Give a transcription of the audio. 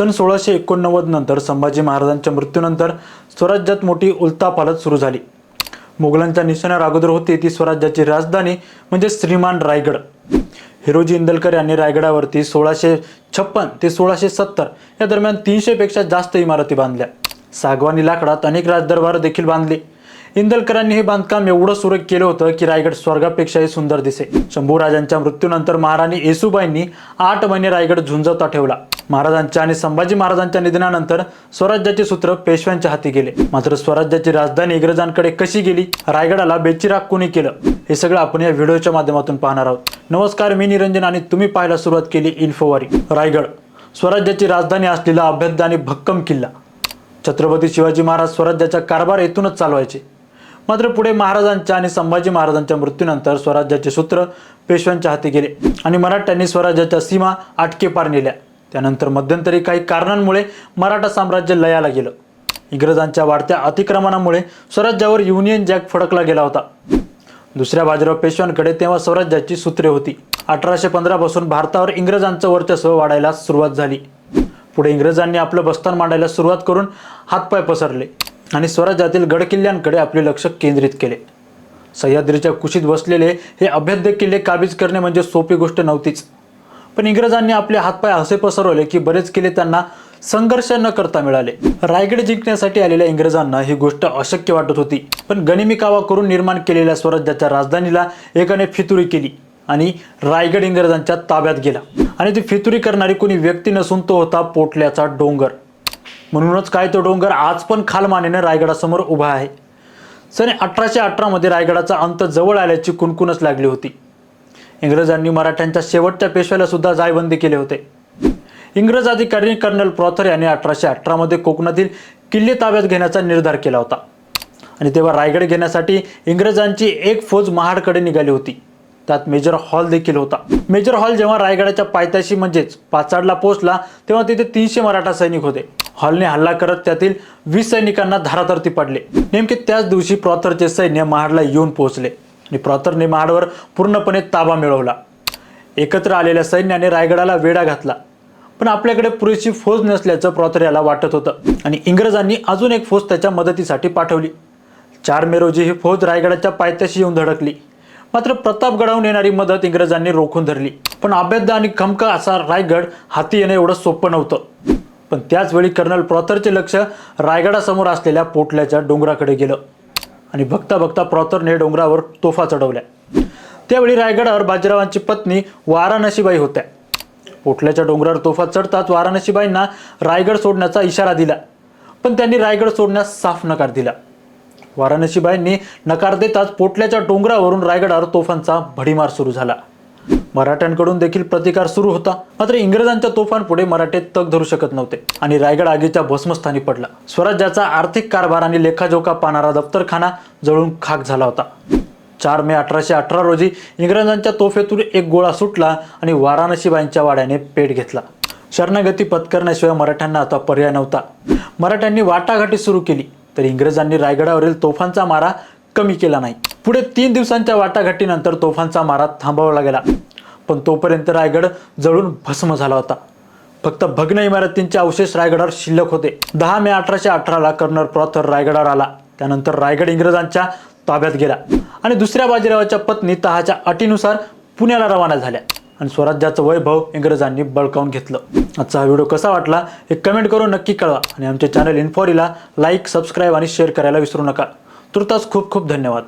सन सोळाशे एकोणनव्वद नंतर संभाजी महाराजांच्या मृत्यूनंतर स्वराज्यात मोठी उलतापालत सुरू झाली. मुघलांच्या निशाण्यावर अगोदर होती ती स्वराज्याची राजधानी म्हणजे श्रीमान रायगड. हिरोजी इंदलकर यांनी रायगडावरती सोळाशे छप्पन ते सोळाशे सत्तर या दरम्यान तीनशेपेक्षा जास्त इमारती बांधल्या. सागवानी लाकडात अनेक राजदरबार देखील बांधले. इंदलकरांनी हे बांधकाम एवढं सुरेख केलं होतं की रायगड स्वर्गापेक्षाही सुंदर दिसे शंभूराजांच्या मृत्यूनंतर महाराणी येसुबाईंनी आठ महिने रायगड झुंजवता ठेवला. महाराजांच्या आणि संभाजी महाराजांच्या निधनानंतर स्वराज्याचे सूत्र पेशव्यांच्या हाती गेले. मात्र स्वराज्याची राजधानी इंग्रजांकडे कशी गेली? रायगडाला बेचिराग कोणी केलं? हे सगळं आपण या व्हिडिओच्या माध्यमातून पाहणार आहोत. नमस्कार मी निरंजन आणि तुम्ही पाहायला सुरुवात केली इन्फोवारी. रायगड स्वराज्याची राजधानी असलेला अभेद्य आणि भक्कम किल्ला. छत्रपती शिवाजी महाराज स्वराज्याचा कारभार येथूनच चालवायचे. मात्र पुढे महाराजांच्या आणि संभाजी महाराजांच्या मृत्यूनंतर स्वराज्याचे सूत्र पेशव्यांच्या हाती गेले आणि मराठ्यांनी स्वराज्याच्या सीमा आटके पार नेल्या. त्यानंतर मध्यंतरी काही कारणांमुळे मराठा साम्राज्य लयाला गेलं. इंग्रजांच्या वाढत्या अतिक्रमणामुळे स्वराज्यावर युनियन जॅक फडकला गेला होता. दुसऱ्या बाजीराव पेशव्यांकडे तेव्हा स्वराज्याची सूत्रे होती. अठराशे पंधरापासून भारतावर इंग्रजांचं वर्चस्व वाढायला सुरुवात झाली. पुढे इंग्रजांनी आपलं बस्तान मांडायला सुरुवात करून हातपाय पसरले. आणि स्वराज्यातील गडकिल्ल्यांकडे आपले लक्ष केंद्रित केले. सह्याद्रीच्या कुशीत बसलेले हे अभेद्य किल्ले काबीज करणे म्हणजे सोपी गोष्ट नव्हतीच. पण इंग्रजांनी आपले हातपाय असे पसरवले की बरेच किल्ले त्यांना संघर्ष न करता मिळाले. रायगड जिंकण्यासाठी आलेल्या इंग्रजांना ही गोष्ट अशक्य वाटत होती. पण गनिमी कावा करून निर्माण केलेल्या स्वराज्याच्या राजधानीला एकाने फितुरी केली आणि रायगड इंग्रजांच्या ताब्यात गेला. आणि ती फितुरी करणारी कोणी व्यक्ती नसून तो होता पोटल्याचा डोंगर. म्हणूनच काय तो डोंगर आज पण खालमानेने रायगडासमोर उभा आहे. सन अठराशे अठरामध्ये रायगडाचा अंत जवळ आल्याची कुणकुणच लागली होती. इंग्रजांनी मराठ्यांच्या शेवटच्या पेशव्याला सुद्धा जायबंदी केले होते. इंग्रज अधिकारी कर्नल प्रॉथर यांनी अठराशे अठरामध्ये कोकणातील किल्ले ताब्यात घेण्याचा निर्धार केला होता. आणि तेव्हा रायगड घेण्यासाठी इंग्रजांची एक फौज महाडकडे निघाली होती. त्यात मेजर हॉल देखील होता. मेजर हॉल जेव्हा रायगडाच्या पायथ्याशी म्हणजेच पाचाडला पोहोचला तेव्हा तिथे तीनशे मराठा सैनिक होते. हॉलने हल्ला करत त्यातील वीस सैनिकांना धारातरती पडले. नेमके त्याच दिवशी प्रॉथरचे सैन्य महाडला येऊन पोहोचले आणि प्रॉथरने महाडवर पूर्णपणे ताबा मिळवला. एकत्र आलेल्या सैन्याने रायगडाला वेढा घातला. पण आपल्याकडे पुरेशी फौज नसल्याचं प्रॉथर याला वाटत होतं आणि इंग्रजांनी अजून एक फौज त्याच्या मदतीसाठी पाठवली. चार मे रोजी ही फौज रायगडाच्या पायथ्याशी येऊन धडकली. मात्र प्रतापगडाहून येणारी मदत इंग्रजांनी रोखून धरली. पण अभेद्य आणि खमका असा रायगड हाती येणं एवढं सोपं नव्हतं. पण त्याचवेळी कर्नल प्रॉथरचे लक्ष रायगडासमोर असलेल्या पोटल्याच्या डोंगराकडे गेलं. आणि बघता बघता प्रॉथरने डोंगरावर तोफा चढवल्या. त्यावेळी रायगडावर बाजीरावांची पत्नी वाराणसीबाई होत्या. पोटल्याच्या डोंगरावर तोफा चढताच वाराणसीबाईंना रायगड सोडण्याचा इशारा दिला. पण त्यांनी रायगड सोडण्यास साफ नकार दिला. वाराणसीबाईंनी नकार देताच पोटल्याच्या डोंगरावरून रायगडावर तोफांचा भडीमार सुरू झाला. मराठ्यांकडून देखील प्रतिकार सुरू होता. मात्र इंग्रजांच्या तोफांपुढे मराठे तग धरू शकत नव्हते आणि रायगड आगीच्या भस्मस्थानी पडला. स्वराज्याचा आर्थिक कारभार आणि लेखाजोखा पाहणारा दफ्तरखाना जळून खाक झाला होता. चार मे अठराशे अठरा रोजी इंग्रजांच्या तोफेतून एक गोळा सुटला आणि वाराणसीबाईंच्या वाड्याने पेट घेतला. शरणागती पत्करण्याशिवाय मराठ्यांना आता पर्याय नव्हता. मराठ्यांनी वाटाघाटी सुरू केली तर इंग्रजांनी रायगडावरील तोफांचा मारा कमी केला नाही. पुढे तीन दिवसांच्या वाटाघाटीनंतर तोफांचा मारा थांबवला गेला. पण तोपर्यंत रायगड जळून भस्म झाला होता. फक्त भग्न इमारतींचे अवशेष रायगडावर शिल्लक होते. दहा मे अठराशे अठराला कर्नल प्रॉथर रायगडावर आला. त्यानंतर रायगड इंग्रजांच्या ताब्यात गेला आणि दुसऱ्या बाजीरावाच्या पत्नी तहाच्या अटीनुसार पुण्याला रवाना झाल्या आणि स्वराज्याचं वैभव इंग्रजांनी बळकावून घेतलं. आजचा हा व्हिडिओ कसा वाटला हे कमेंट करून नक्की कळवा आणि आमचे चॅनल इन्फॉरीला लाईक सबस्क्राईब आणि शेअर करायला विसरू नका. तुर्तास खूप खूप धन्यवाद.